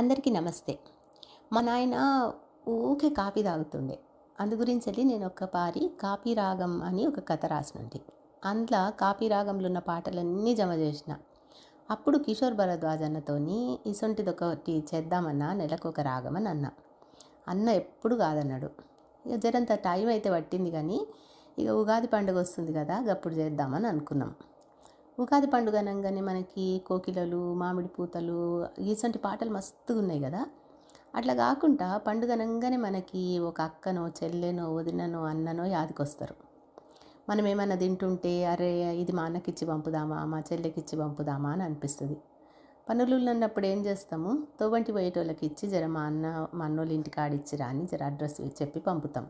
అందరికీ నమస్తే. మా నాయన ఊకే కాపీ తాగుతుండే. అందు గురించి వెళ్ళి నేను ఒక పారి కాపీ రాగం అని ఒక కథ రాసినండి అందులో కాపీ రాగంలో ఉన్న పాటలన్నీ జమ చేసిన. అప్పుడు కిషోర్ భరద్వాజ్ అన్నతోని ఇసొంటిది ఒకటి చేద్దామన్నా నెలకు ఒక రాగం అని అన్న. అన్న ఎప్పుడు కాదన్నాడు. ఇక జరంత టైం అయితే పట్టింది కానీ ఇక ఉగాది పండుగ వస్తుంది కదా అప్పుడు చేద్దామని అనుకున్నాం. ఉగాది పండుగ అనగానే మనకి కోకిలలు మామిడి పూతలు ఇసంటి పాటలు మస్తుగా ఉన్నాయి కదా. అట్లా కాకుండా పండుగ అనగానే మనకి ఒక అక్కనో చెల్లెనో వదిననో అన్ననో యాదికొస్తారు. మనం ఏమన్నా తింటుంటే అరే ఇది మా అన్నకిచ్చి పంపుదామా మా చెల్లెకిచ్చి పంపుదామా అని అనిపిస్తుంది. పనులు ఉన్నప్పుడు ఏం చేస్తాము? తోబంటి పోయేటోళ్ళకి ఇచ్చి జర మా అన్న మా అన్నోళ్ళ ఇంటికి ఆడిచ్చిరా అని జర అడ్రస్ చెప్పి పంపుతాం.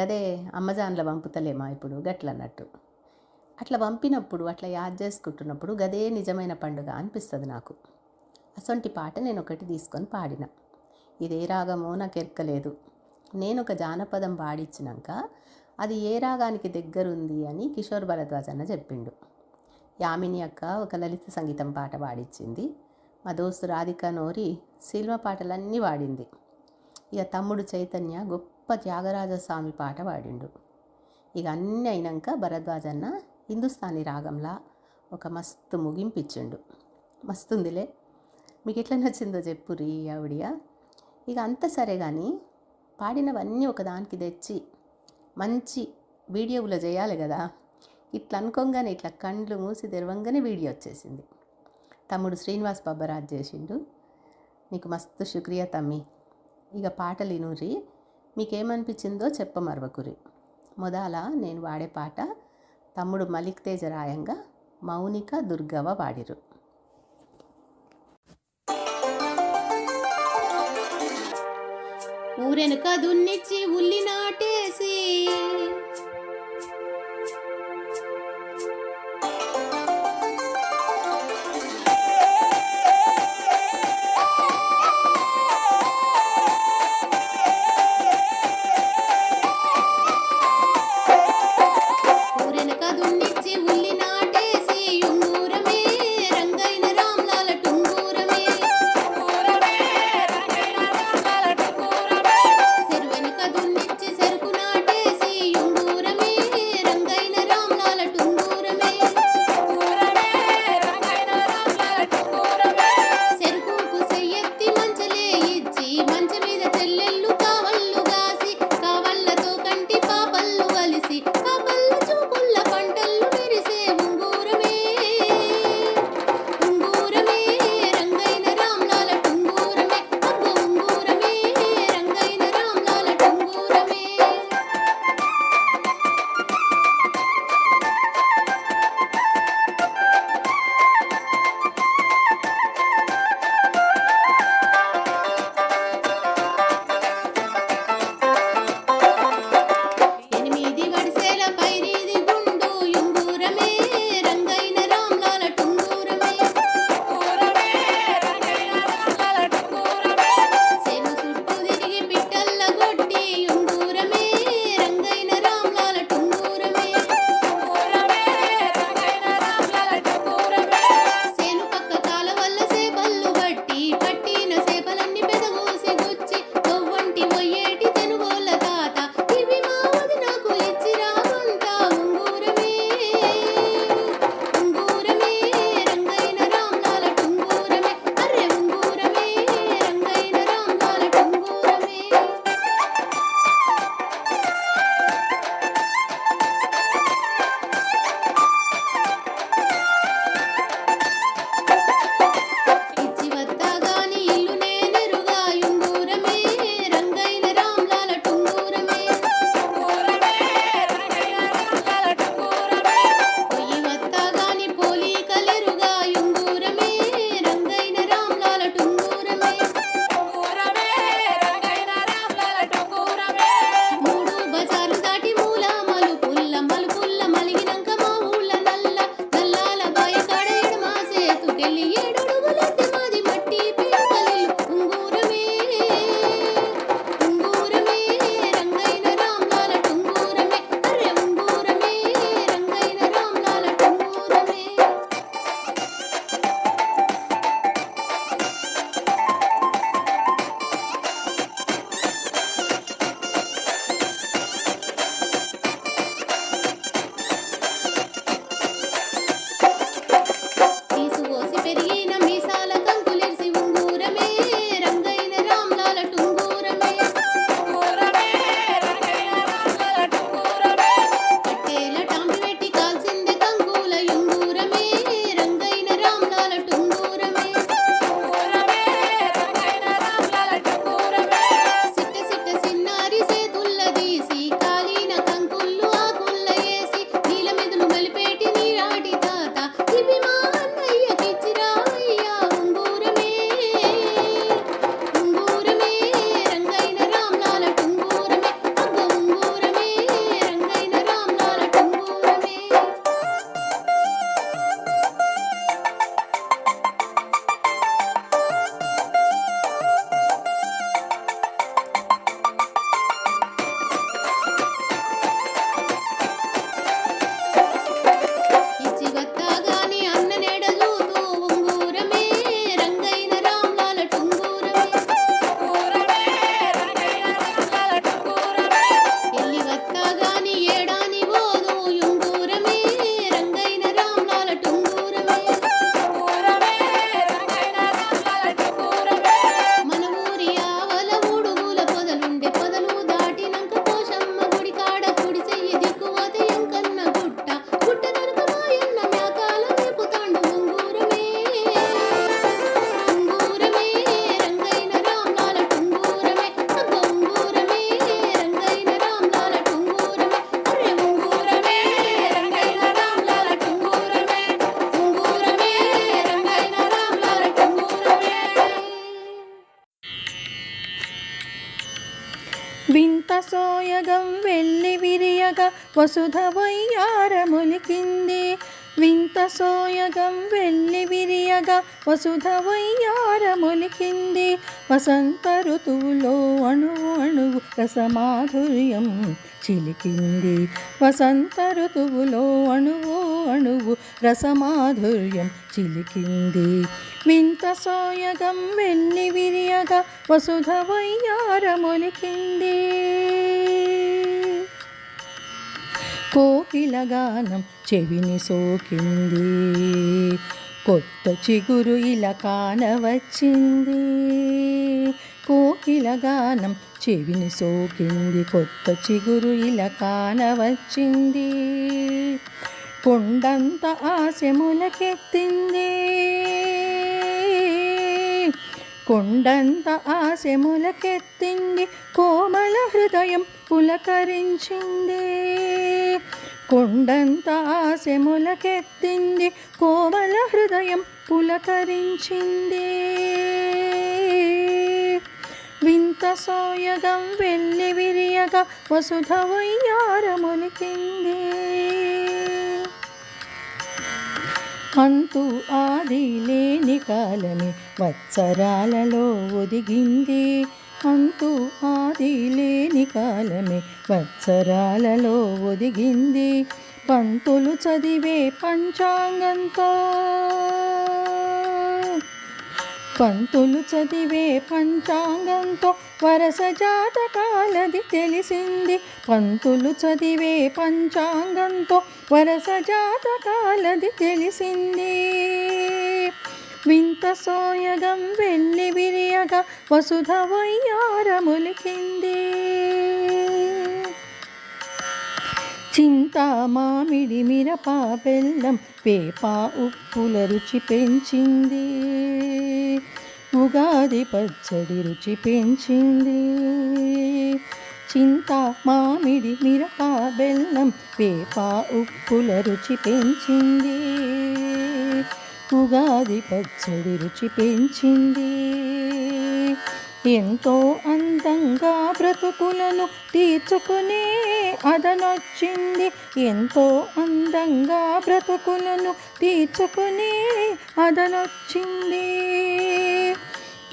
గదే అమ్మజాన్లో పంపుతలేమా ఇప్పుడు? గట్లన్నట్టు. అట్లా పంపినప్పుడు అట్లా యాద్ చేసుకుంటున్నప్పుడు గదే నిజమైన పండుగ అనిపిస్తుంది నాకు. అసొంటి పాట నేను ఒకటి తీసుకొని పాడిన. ఇదే రాగమో నాకు ఎరకలేదు నేను ఒక జానపదం పాడిచ్చినాక అది ఏ రాగానికి దగ్గరుంది అని కిషోర్ భరద్వాజ్ అన్న చెప్పిండు. యామిని అక్క ఒక లలిత సంగీతం పాట పాడిచ్చింది. మా దోస్తు రాధిక నోరి సినిమా పాటలన్నీ పాడింది ఇక తమ్ముడు చైతన్య గొప్ప త్యాగరాజ స్వామి పాట పాడిండు. ఇక అన్నీ అయినాక భరద్వాజ్ అన్న హిందుస్థానీ రాగంలా ఒక మస్తు ముగింపిచ్చిండు. మస్తుందిలే. మీకు ఎట్లా నచ్చిందో చెప్పురి ఆవిడియా. ఇక అంత సరే కానీ పాడినవన్నీ ఒకదానికి తెచ్చి మంచి వీడియోలో చేయాలి కదా. ఇట్లా అనుకోగానే ఇట్లా కండ్లు మూసి తెరవంగానే వీడియో వచ్చేసింది. తమ్ముడు శ్రీనివాస్ బబ్బరాజ్ చేసిండు. నీకు మస్తు శుక్రియా తమ్మి. ఇక పాటలు ఇనూరి మీకేమనిపించిందో చెప్పమరవకురి మొదల నేను వాడే పాట తమ్ముడు మలిక్ తేజ రాయంగా మౌనిక దుర్గవ వాడిరు ఊరెనుక దున్నిచ్చి ఉల్లి నాటేసి విరియగా వసుధ వయ్యారములికింది వింత సోయగం వెళ్ళి విరియగా వసుధ వయ్యారములికింది వసంత ఋతువులో అణువు అణువు రసమాధుర్యం చిలికింది. వసంత ఋతువులో అణువు అణువు రసమాధుర్యం చిలికింది. వింత సోయగం వెళ్ళి విరియగా వసుధ కోకిలగానం కోకిల గానం చెవిని సోకింది. కొత్త చిగురు ఇలా కానవచ్చింది. కోకిల గానం చెవిని సోకింది. కొత్త చిగురు ఇలా కానవచ్చింది. కొండంత ఆశ మొలకెత్తింది. కొండంత ఆశ మొలకెత్తింది. కోమల హృదయం పులకరించింది. కొండంతా ఆశ కోమల హృదయం పులకరించింది. వింత సోయగం వెళ్ళి విరియగా వసుధ వయ్యారములికింది అంతు ఆది లేని కాలమే వత్సరాలలో ఒదిగింది. అంతు ఆది లేని కాలమే వత్సరాలలో ఒదిగింది. పంతులు చదివే పంచాంగంతో పంతులు చదివే పంచాంగంతో వరస జాతకాలది తెలిసింది. పంతులు చదివే పంచాంగంతో వరస జాతకాలది తెలిసింది. వింత సోయగం వెళ్ళి విరియగా వసుధ వయ్యారములికింది చింత మామిడి మిరప బెల్లం పేపా ఉప్పుల రుచి పెంచింది. ఉగాది పచ్చడి రుచి పెంచింది. చింత మామిడి మిరప బెల్లం వేప ఉప్పుల రుచి పెంచింది. ఉగాది పచ్చడి రుచి పెంచింది. ఎంతో అందంగా బ్రతుకులను తీర్చుకునే అదనొచ్చింది. ఎంతో అందంగా బ్రతుకులను తీర్చుకునే అదనొచ్చింది.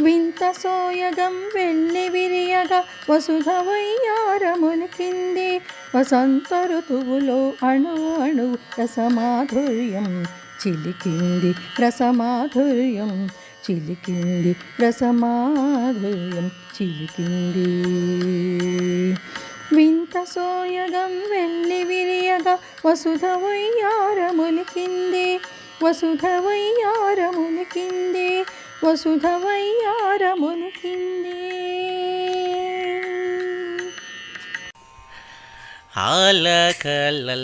వింత సోయగం వెళ్ళి విరియగా వసుధవయ్యారములికింది వసంత ఋతువులో అణు అణు రసమాధుర్యం చిలికింది రసమాధుర్యం చిలికింది రసమాధుర్యం చిలికింది. వింత సోయగం వెళ్ళి విరియగా వసుధ వయ్యారములికింది వసుధ వయ్యారములికింది వసుధ వయ్యారములికింది ఆలకలల్ల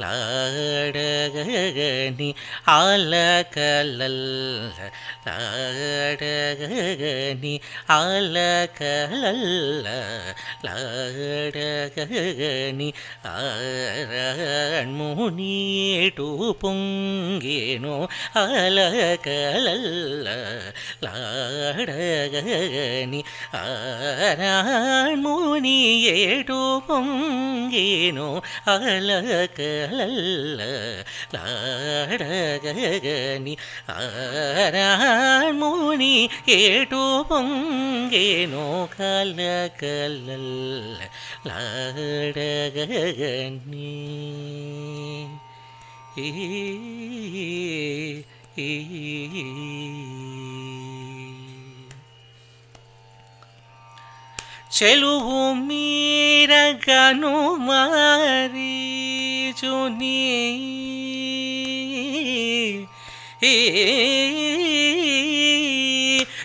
లాడగని ఆలకలల్ల లాడగని ఆలకలల్ల లాడగని ఆరణ్మునీటు పొంగేను అలకలల్ల లాడగని ఆరణ్ముని ఏటు పొంగేను అలకలల్ల లాడగని ఆరణ్ముని ఏటు పొంగేను కలకలల్ల లాడగని ఈ ఈ చెలువు మీరగను మారి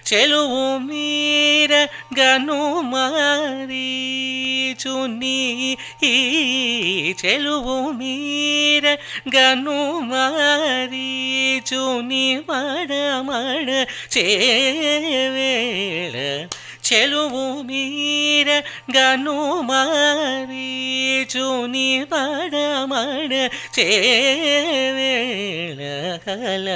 చెలువు మీర గను మారి చెలువు మీర గను మారి మడ మడ చేవేళ చెలువు మీర గను చూని పడమడ చేవేళ కల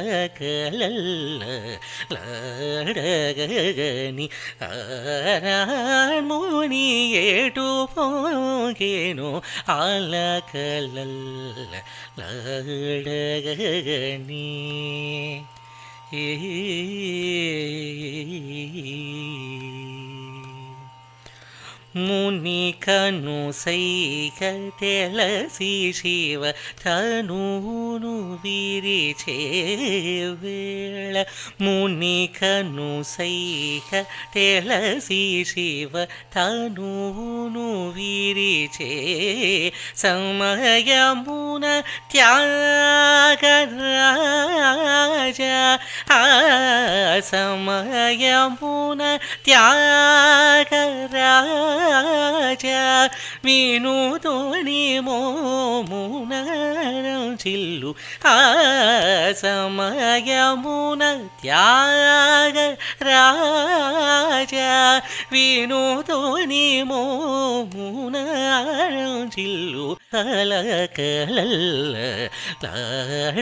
లాడగని ఆరాముని ఏటు పోగేను ఆల ஏ లాడగని ముని కను సైక తెలసి శివ తనును విరిచే వేళ ముని కను సైక తెలసి శివ తనును విరిచే సమయమున త్యాగరాజ. ఆ సమయమున త్యాగరాజ వినుతోని మోమున చిల్లు ఆ సమయమున త్యాగరాజ వినుతోని మోమున చిల్లు కలకలల్ల లాడగని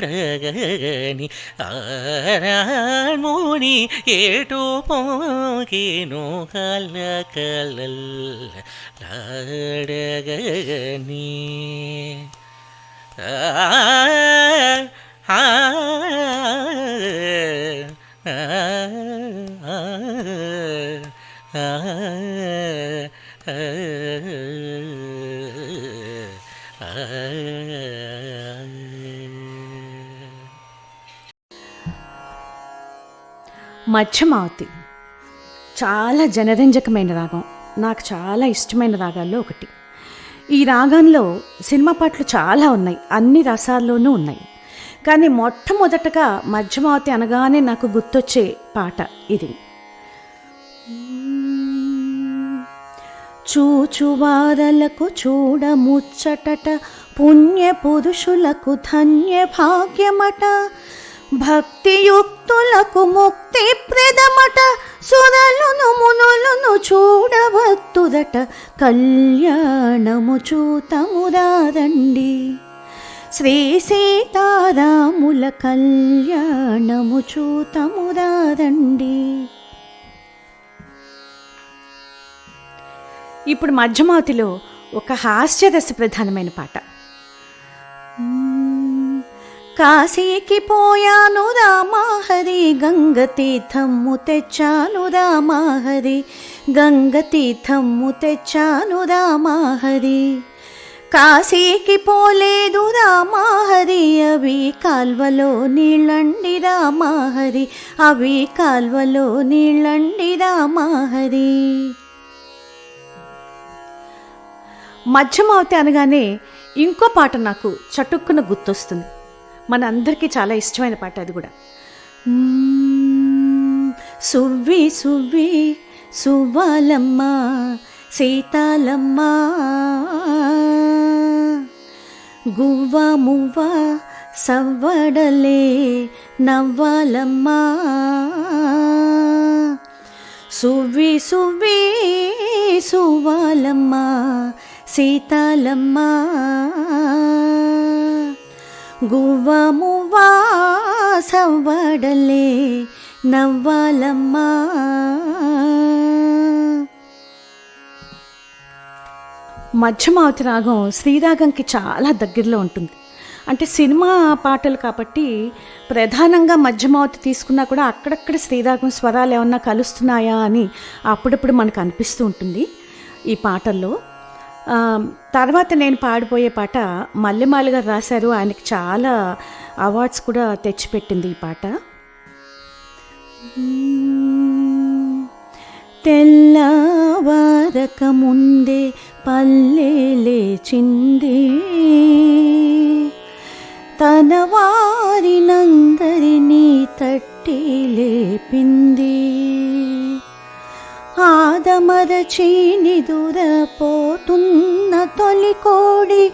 ఆరాముని ఏటు పోగేను కలకలల్ల లాడగని మధ్యమావతి. చాలా జనరంజకమైన రాగం. నాకు చాలా ఇష్టమైన రాగాల్లో ఒకటి. ఈ రాగంలో సినిమా పాటలు చాలా ఉన్నాయి. అన్ని రసాల్లోనూ ఉన్నాయి. కానీ మొట్టమొదటగా మధ్యమావతి అనగానే నాకు గుర్తొచ్చే పాట ఇది. చూచువారలకు చూడముచ్చట పుణ్య పురుషులకు ధన్య భాగ్యమట భక్తియుక్తులకు ముక్తి ప్రదమట సురలును మునులను చూడవత్తుదట కళ్యాణము చూతమురారండి శ్రీ సీతారాముల కళ్యాణము చూతమురారండి ఇప్పుడు మధ్యమావతిలో ఒక హాస్యరస ప్రధానమైన పాట. కాశీకి పోయాను రామాహరి గంగ తీర్థము తెచ్చాను రామాహరి గంగ తీర్థము తెచ్చాను రామాహరి కాశీకి పోలేదు రామాహరి అవి కాల్వలో నీళ్ళండి రామాహరి అవి కాల్వలో నీళ్ళండి రామాహరి మధ్యమావతి అనగానే ఇంకో పాట నాకు చటుక్కున గుర్తొస్తుంది. మన అందరికీ చాలా ఇష్టమైన పాట అది కూడా. సువ్వి సువ్వి సువ్వాలమ్మ సీతాలమ్మ. గువ్వ మువ్వ సవ్వడలే నవ్వాలమ్మ. సువ్వి సువ్వి సువ్వాలమ్మ సీతాలమ్మ. గువ్వ మువ్వ నవ్వాలమ్మా. మధ్యమావతి రాగం శ్రీరాగంకి చాలా దగ్గరలో ఉంటుంది. అంటే సినిమా పాటలు కాబట్టి ప్రధానంగా మధ్యమావతి తీసుకున్నా కూడా అక్కడక్కడ శ్రీరాగం స్వరాలు ఏమన్నా కలుస్తున్నాయా అని అప్పుడప్పుడు మనకు అనిపిస్తూ ఉంటుంది ఈ పాటల్లో. తర్వాత నేను పాడిపోయే పాట మల్లెమాల గారు రాశారు. ఆయనకి చాలా అవార్డ్స్ కూడా తెచ్చిపెట్టింది ఈ పాట. తెల్లవారక ముందే పల్లె లేచింది. తన వారినందరినీ తట్టి లేపింది. ఆదమరచి నిదురపోతున్న తొలి కోడి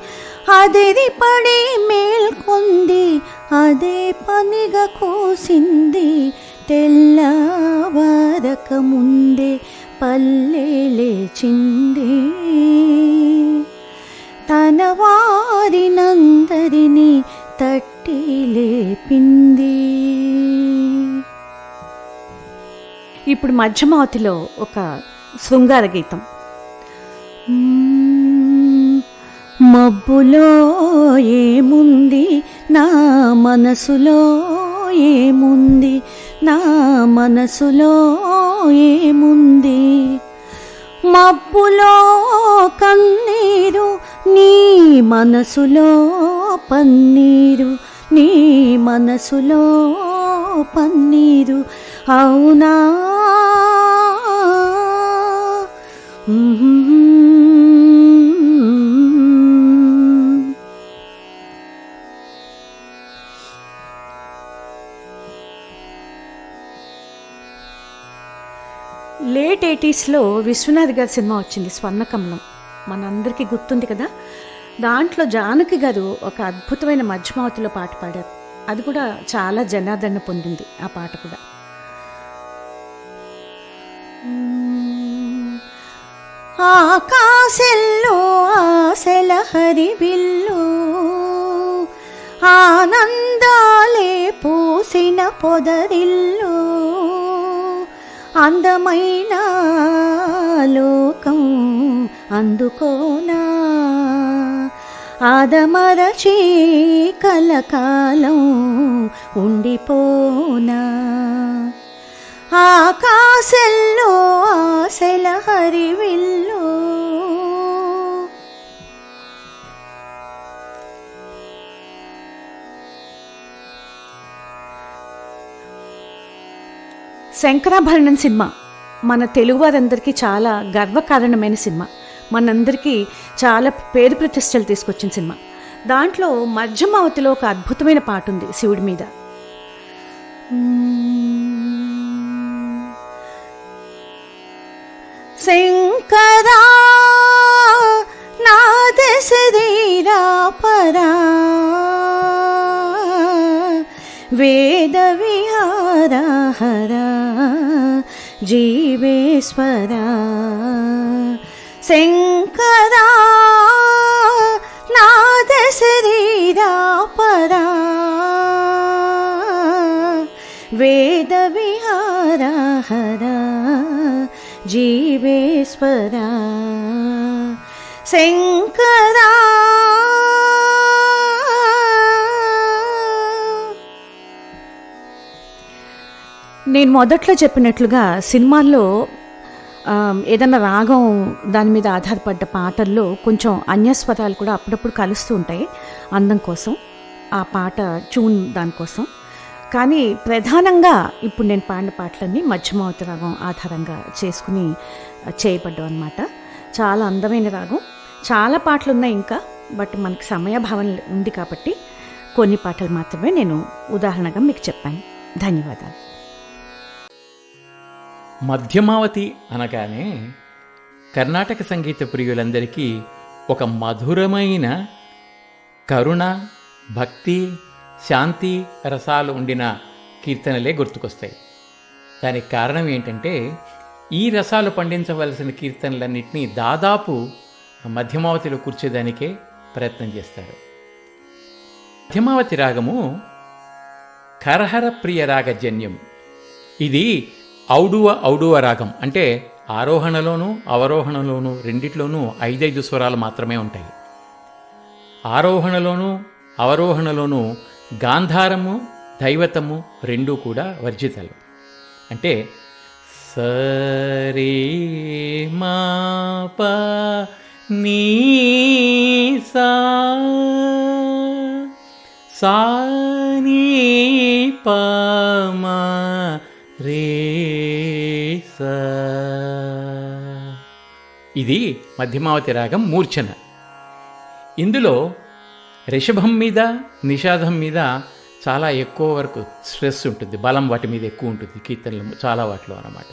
అదిరి పడి మేల్కొంది అదే పనిగా కోసింది తెల్లవారక ముందే పల్లె లేచింది. తన వారినందరినీ తట్టి లేపింది. ఇప్పుడు మధ్యమావతిలో ఒక శృంగార గీతం. మబ్బులో ఏముంది? నా మనసులో ఏముంది? నా మనసులో ఏముంది? మబ్బులో కన్నీరు నీ మనసులో పన్నీరు నీ మనసులో పన్నీరు. అవునా? లేట్ ఎయిటీస్లో విశ్వనాథ్ గారి సినిమా వచ్చింది స్వర్ణకమలం. మనందరికీ గుర్తుంది కదా? దాంట్లో జానకి గారు ఒక అద్భుతమైన మధ్యమావతిలో పాట పాడారు. అది కూడా చాలా జనాదరణ పొందింది ఆ పాట కూడా. ఆకాశెల్లో ఆశల హరిబిల్లు ఆనందాలే పూసిన పొదరిల్లు అందమైన లోకం అందుకోనా. ఆదమరచి కలకాలం ఉండిపోనా. ఆకాశెల్లో ఆశల హరివిల్లు శంకరాభరణం సినిమా. మన తెలుగువారందరికీ చాలా గర్వకారణమైన సినిమా. మనందరికీ చాలా పేరు ప్రతిష్టలు తీసుకొచ్చిన సినిమా. దాంట్లో మధ్యమావతిలో ఒక అద్భుతమైన పాట ఉంది శివుడి మీద. శంకరా నాద శరీరా పరా వేదవి విహార హరా జీవేశ్వరా శంకరా నాద శరీరా పరా వేద విహార హరా నేను మొదట్లో చెప్పినట్లుగా సినిమాల్లో ఏదైనా రాగం దాని మీద ఆధారపడ్డ పాటల్లో కొంచెం అన్యస్వరాలు కూడా అప్పుడప్పుడు కలుస్తూ ఉంటాయి అందం కోసం. ఆ పాట ట్యూన్ దానికోసం కానీ ప్రధానంగా ఇప్పుడు నేను పాడిన పాటలన్నీ మధ్యమావతి రాగం ఆధారంగా చేసుకుని చేయబడ్డం అనమాట చాలా అందమైన రాగం. చాలా పాటలు ఉన్నాయి ఇంకా బట్ మనకి సమయభావం ఉంది కాబట్టి కొన్ని పాటలు మాత్రమే నేను ఉదాహరణగా మీకు చెప్పాను. ధన్యవాదాలు. మధ్యమావతి అనగానే కర్ణాటక సంగీత ప్రియులందరికీ ఒక మధురమైన కరుణ భక్తి శాంతి రసాలు ఉండిన కీర్తనలే గుర్తుకొస్తాయి. దానికి కారణం ఏంటంటే ఈ రసాలు పండించవలసిన కీర్తనలన్నింటినీ దాదాపు మధ్యమావతిలో కూర్చేదానికే ప్రయత్నం చేస్తారు. మధ్యమావతి రాగము కరహర ప్రియ రాగజన్యం. ఇది ఔడువ ఔడువ రాగం అంటే ఆరోహణలోనూ అవరోహణలోనూ రెండిట్లోనూ ఐదైదు స్వరాలు మాత్రమే ఉంటాయి. ఆరోహణలోనూ అవరోహణలోనూ గాంధారము దైవతము రెండూ కూడా వర్జితాలు. అంటే సరే మా నీ సా సా నీ పమా రే సా. ఇది మధ్యమావతి రాగం మూర్ఛన. ఇందులో రిషభం మీద నిషాదం మీద చాలా ఎక్కువ వరకు స్ట్రెస్ ఉంటుంది. బలం వాటి మీద ఎక్కువ ఉంటుంది. కీర్తనలు చాలా వాటిలో అన్నమాట.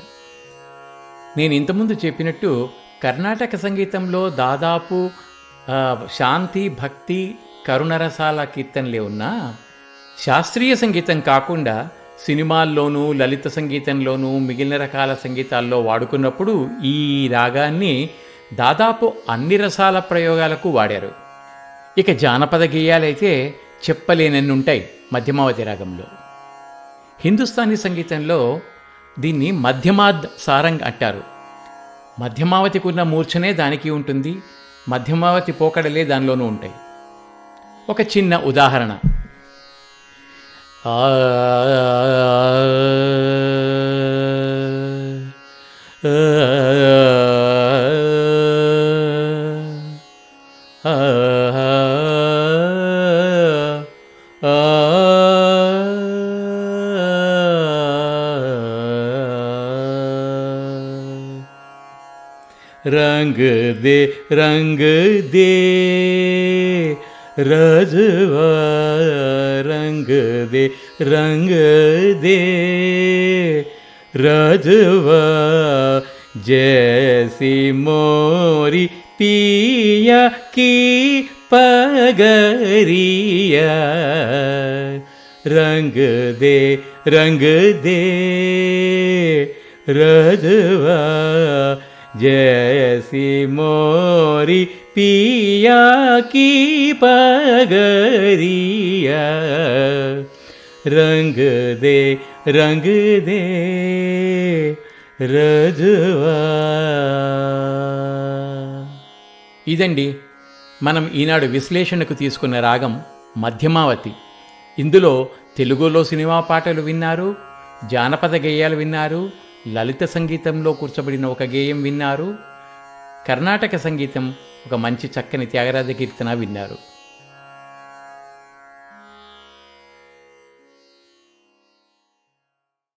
నేను ఇంతకుముందు చెప్పినట్టు కర్ణాటక సంగీతంలో దాదాపు శాంతి భక్తి కరుణరసాల కీర్తనలే ఉన్నా శాస్త్రీయ సంగీతం కాకుండా సినిమాల్లోనూ లలిత సంగీతంలోనూ మిగిలిన రకాల సంగీతాల్లో వాడుకున్నప్పుడు ఈ రాగాన్ని దాదాపు అన్ని రసాల ప్రయోగాలకు వాడారు. ఇక జానపద గేయాలైతే చెప్పలేనన్ని ఉంటాయి మధ్యమావతి రాగంలో. హిందుస్థానీ సంగీతంలో దీన్ని మధ్యమాద్ సారంగ్ అంటారు. మధ్యమావతికి ఉన్న మూర్ఛనే దానికి ఉంటుంది మధ్యమావతి పోకడలే దానిలోనూ ఉంటాయి. ఒక చిన్న ఉదాహరణ. रंग दे रंग दे रजवा रंग दे रंग दे रजवा जैसी मोरी पिया की पगरिया रंग दे रंग दे रजवा जैसी मोरी पिया की पगरिया रंग दे रंग दे రజువా ఇదండి మనం ఈనాడు విశ్లేషణకు తీసుకున్న రాగం మధ్యమావతి ఇందులో తెలుగులో సినిమా పాటలు విన్నారు జానపద గేయాలు విన్నారు లలిత సంగీతంలో కూర్చబడిన ఒక గేయం విన్నారు. కర్ణాటక సంగీతం ఒక మంచి చక్కని త్యాగరాజ కీర్తన విన్నారు.